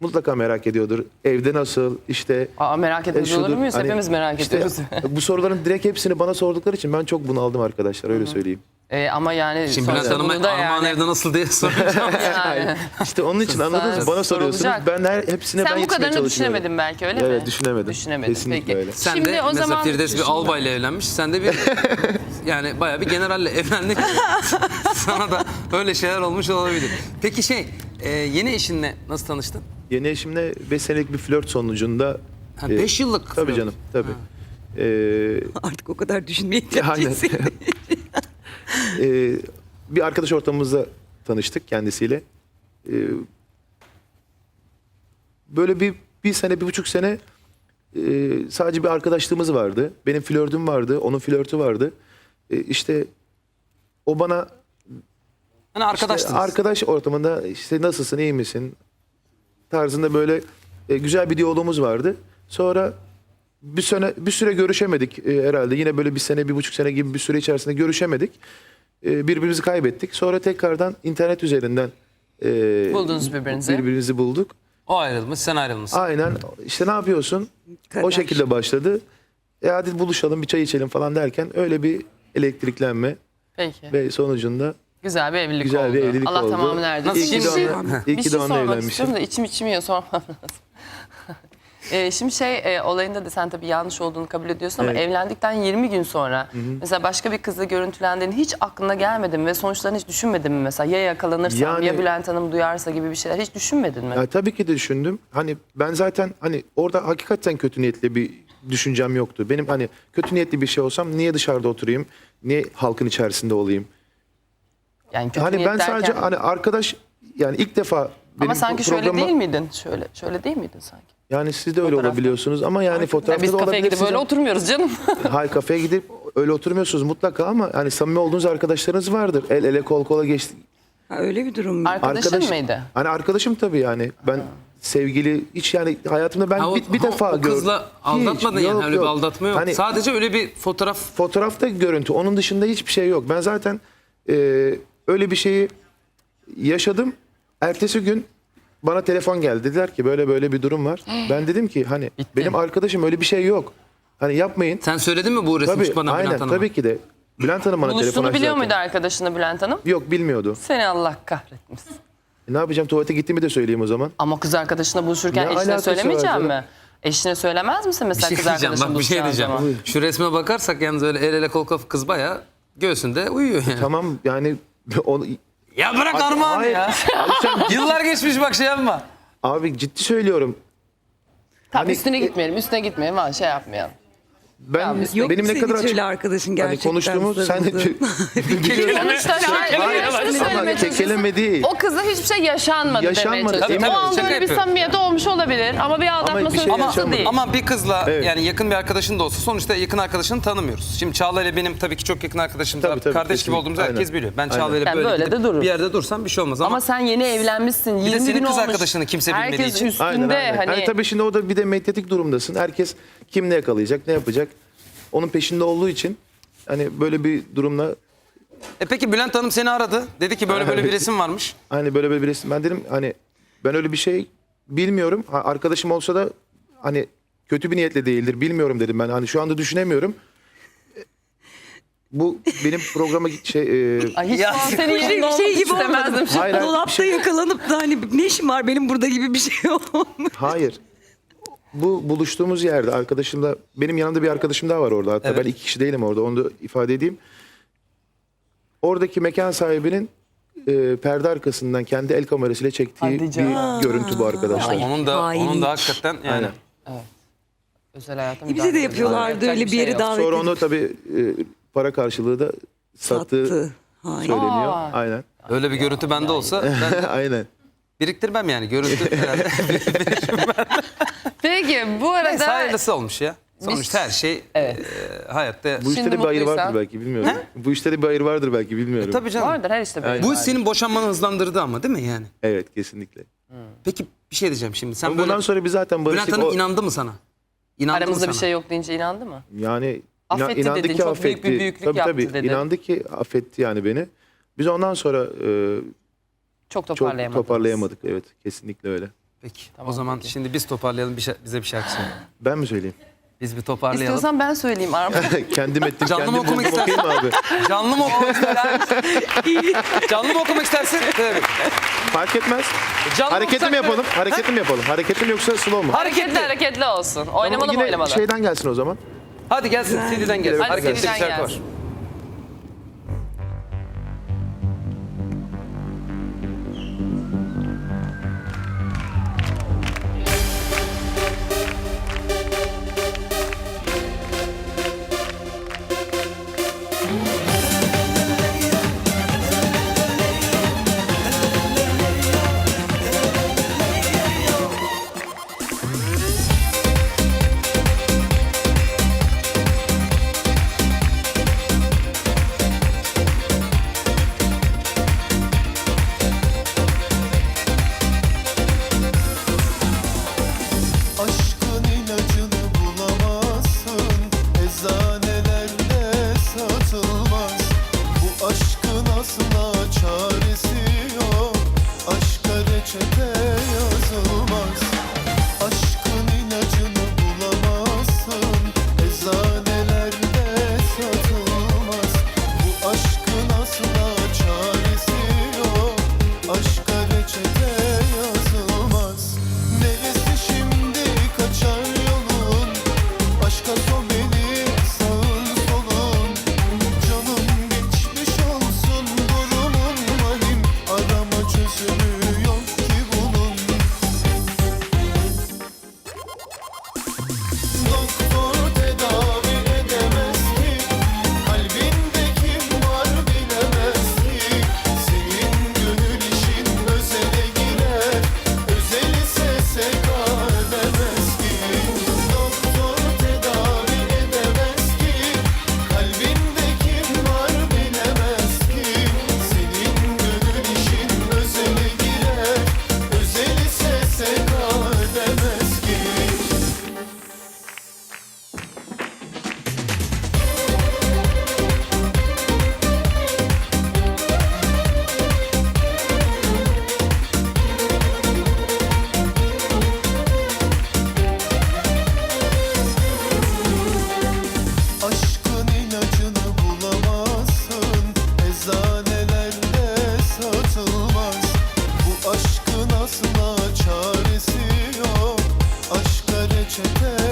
mutlaka merak ediyordur. Evde nasıl işte Aa, merak etmez olur şudur. muyuz? Hani Hepimiz merak işte ediyoruz. bu soruların direkt hepsini bana sordukları için ben çok bunaldım arkadaşlar öyle söyleyeyim. Ee, ama yani Şimdi Bülent sonuçta Hanım'a bunu da Armağan yani- evde nasıl diye soracağım. yani. İşte onun için anladınız mı? Bana soruyorsunuz. sorulacak. Ben her hepsine ben Sen bu yetişmeye kadarını çalışıyorum. düşünemedin belki öyle mi? Evet düşünemedim. Düşünemedim. Kesinlikle Peki. öyle. Sen Şimdi de o mesela zaman Firdevs bir şimdi- albayla evlenmiş. Sen de bir yani bayağı bir generalle evlendik. Sana da öyle şeyler olmuş olabilir. Peki şey e, yeni eşinle nasıl tanıştın? Yeni eşimle 5 senelik bir flört sonucunda Ha, e, beş yıllık Tabii flört. canım tabii. Ee, Artık o kadar düşünmeye ihtiyacı Ee, bir arkadaş ortamımızda tanıştık kendisiyle. Ee, böyle bir bir sene, bir buçuk sene e, sadece bir arkadaşlığımız vardı. Benim flörtüm vardı, onun flörtü vardı. Ee, işte o bana işte arkadaştınız. arkadaş ortamında işte nasılsın, iyi misin tarzında böyle e, güzel bir diyalogumuz vardı. Sonra bir sene bir süre görüşemedik e, herhalde. Yine böyle bir sene, bir buçuk sene gibi bir süre içerisinde görüşemedik. E, birbirimizi kaybettik. Sonra tekrardan internet üzerinden e, Buldunuz birbirinizi. birbirimizi bulduk. O ayrılmış, sen ayrılmışsın. Aynen. işte ne yapıyorsun? O şekilde başladı. E hadi buluşalım, bir çay içelim falan derken öyle bir elektriklenme Peki. ve sonucunda Güzel bir evlilik güzel oldu. bir evlilik Allah oldu. tamamını erdi. Nasıl İyi ki de Şimdi- onunla, iyi bir ki şey onunla sormak evlenmişim. istiyorum da içim içim yiyor sormam lazım. Ee, şimdi şey e, olayında da sen tabii yanlış olduğunu kabul ediyorsun ama Evet. evlendikten 20 gün sonra mesela başka bir kızla görüntülendiğin hiç aklına gelmedi mi ve sonuçlarını hiç düşünmedin mi mesela ya yakalanırsam Yani- ya Bülent Hanım duyarsa gibi bir şeyler hiç düşünmedin mi? Ya, tabii ki de düşündüm. Hani ben zaten hani orada hakikaten kötü niyetli bir düşüncem yoktu. Benim hani kötü niyetli bir şey olsam niye dışarıda oturayım? Niye halkın içerisinde olayım? Yani kötü hani ben derken- sadece hani arkadaş yani ilk defa benim ama sanki bu şöyle programa- değil miydin? Şöyle şöyle değil miydin sanki? Yani siz de öyle Fotoğrafta. olabiliyorsunuz ama yani Ya fotoğrafta biz da kafeye gidip olabilirsiniz. böyle oturmuyoruz canım. Hayır kafeye gidip öyle oturmuyorsunuz mutlaka ama hani samimi olduğunuz arkadaşlarınız vardır. El ele kol kola geçti. Ha, öyle bir durum mu? Arkadaşın mıydı? Hani arkadaşım tabii yani. Ben sevgili hiç yani hayatımda ben Ha, o- bir, bir ha, defa o gördüm. kızla aldatmadın Hiç, yani yok, öyle bir yok. aldatma yok. Hani Sadece öyle bir fotoğraf fotoğrafta görüntü. Onun dışında hiçbir şey yok. Ben zaten e, öyle bir şeyi yaşadım. Ertesi gün bana telefon geldi. Dediler ki böyle böyle bir durum var. ben dedim ki hani Bitti. benim arkadaşım öyle bir şey yok. Hani yapmayın. Sen söyledin mi bu resim Tabii çıkmadan aynen Bülent Hanım'a? tabii ki de. Bülent Hanım bana telefon Buluştuğunu açtı biliyor zaten. muydu arkadaşını Bülent Hanım? Yok bilmiyordu. Seni Allah kahretmesin. E, ne yapacağım tuvalete gittiğimi de söyleyeyim o zaman. Ama kız arkadaşına buluşurken Ne eşine alakası var mi? Eşine söylemez misin Bir mesela şey kız diyeceğim arkadaşın bak bir şey buluşacağın diyeceğim. zaman? Şu resme bakarsak yalnız öyle el ele kol kol kız bayağı göğsünde uyuyor yani. Tamam yani onu, Ya bırak Armağan Hayır. ya. Abi sen- Yıllar geçmiş bak şey yapma. abi ciddi söylüyorum. Tamam Hani- üstüne gitmeyelim, üstüne gitmeyelim. Ha, şey yapmayalım. Ben Yok benim ne kadar açık öyle arkadaşın hani gerçekten konuştuğumu sen de sarıldı? Sonuçta hayır, ama kekeleme değil. O kızla hiçbir şey yaşanmadı, Yaşanmadı, demeye çalışıyorum. tabii, O anda şaka öyle bir yapıyorum. samimiyet olmuş olabilir ama bir aldatma bir şey söz konusu yaşanmadı. değil. Ama bir kızla Evet. yani yakın bir arkadaşın da olsa sonuçta yakın arkadaşını tanımıyoruz. Şimdi Çağla ile benim tabii ki çok yakın arkadaşım. Tabii, tabii, kardeş gibi kesinlikle. olduğumuzu herkes Aynen. biliyor. Ben. Çağla ile böyle, böyle gidip de bir yerde dursam bir şey olmaz ama, Ama sen yeni evlenmişsin, 20 senin gün kız olmuş. arkadaşını kimse bilmediği Herkes için. üstünde Aynen, aynen. hani. Hani tabii şimdi o da bir de medyatik durumdasın. Herkes kim ne yakalayacak, ne yapacak. Onun peşinde olduğu için hani böyle bir durumla E peki Bülent Hanım seni aradı. Dedi ki böyle böyle bir resim varmış. hani böyle böyle bir resim. Ben dedim hani ben öyle bir şey bilmiyorum. Ha, arkadaşım olsa da hani kötü bir niyetle değildir. Bilmiyorum dedim ben. Hani şu anda düşünemiyorum. E, Bu benim programa git- şey e, Ay hiç Ya, şu an senin Bir şey, yerinde bir şey olmak gibi istemezdim. olmadı. Hayır, hayır, Dolapta şey- yakalanıp da hani ne işim var benim burada gibi bir şey olmuş. Hayır. Bu buluştuğumuz yerde arkadaşımla benim yanımda bir arkadaşım daha var orada. Hatta Evet. ben iki kişi değilim orada. Onu da ifade edeyim. Oradaki mekan sahibinin e, perde arkasından kendi el kamerasıyla çektiği Hadi bir görüntü bu arkadaşlar. Onun da onun hainlik. da hakikaten yani. Aynen. Özel hayata Bize müdahale de ediyorlar. yapıyorlardı Yapacak öyle bir şey yere yok. davet Sonra edip onu tabii e, para karşılığı da sattığı sattı. Söyleniyor. Aa. Aynen. Öyle bir görüntü bende olsa ben Aynen. biriktirmem yani görüntü herhalde. Peki bu Neyse arada hayırlısı olmuş ya. Sonuçta her şey Evet. e, hayatta. Bu işte Şimdi de bir hayır vardır belki bilmiyorum. Bu işte de bir hayır vardır belki bilmiyorum. Tabii canım. vardır her işte böyle. Bu vardır. senin boşanmanı hızlandırdı ama değil mi yani? Evet kesinlikle. Peki bir şey diyeceğim şimdi. Sen böyle bundan sonra biz zaten Bülent barıştık. Hanım O- inandı mı sana? İnandı mı Aramızda sana? bir şey yok deyince inandı mı? Yani ina- Affetti inandı dedin, ki çok affetti. büyük bir büyüklük tabii, yaptı tabii. dedin. İnandı ki affetti yani beni. Biz ondan sonra e, Çok çok toparlayamadınız. toparlayamadık. Evet kesinlikle öyle. Peki. o zaman şimdi biz toparlayalım bir bize bir şarkı söyle. Ben mi söyleyeyim? Biz bir toparlayalım. İstiyorsan ben söyleyeyim Armağan. kendim ettim Canlı mı kendim okumak buldum okuyayım mı abi? Canlı mı okumak istersin? Canlı mı okumak istersin? Evet. Fark etmez. Canlı Hareketli mi yapalım? Hareketli mi yapalım? Hareketli mi yoksa slow mu? hareketli hareketli olsun. Oynamalı mı Yine oynamalı? şeyden gelsin o zaman. Hadi gelsin CD'den gelsin. Hadi Hareketli bir CD'den şarkı var. gelsin. slow. Solution. çeker